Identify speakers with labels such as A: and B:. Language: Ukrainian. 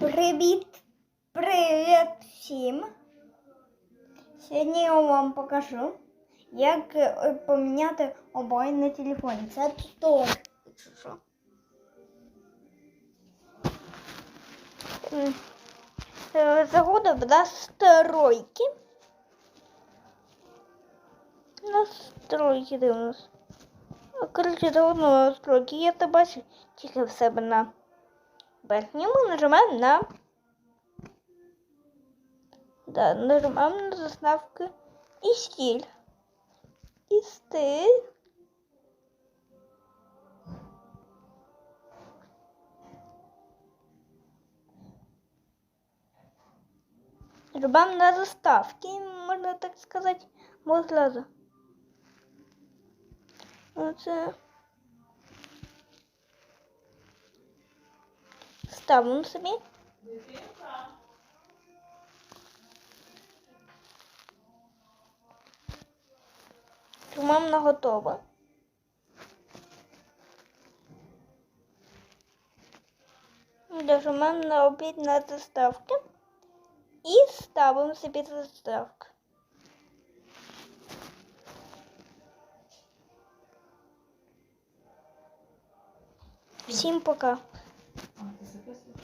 A: Привіт! Привіт всім! Сьогодні я вам покажу, як е, поміняти обоє на телефоні. Це що. Е, Заходив в настройки. Настройки де у нас? А, Коротше, заходимо на настройки. Я це бачу тільки в себе на верхньому нажимаємо на да, нажимаємо на заставки і стиль. І стиль. Нажимаємо на заставки, можна так сказати, можна. Оце. Ставимо собі. На готово. Нажимаємо на обід на заставки і ставимо собі заставку. Всім пока.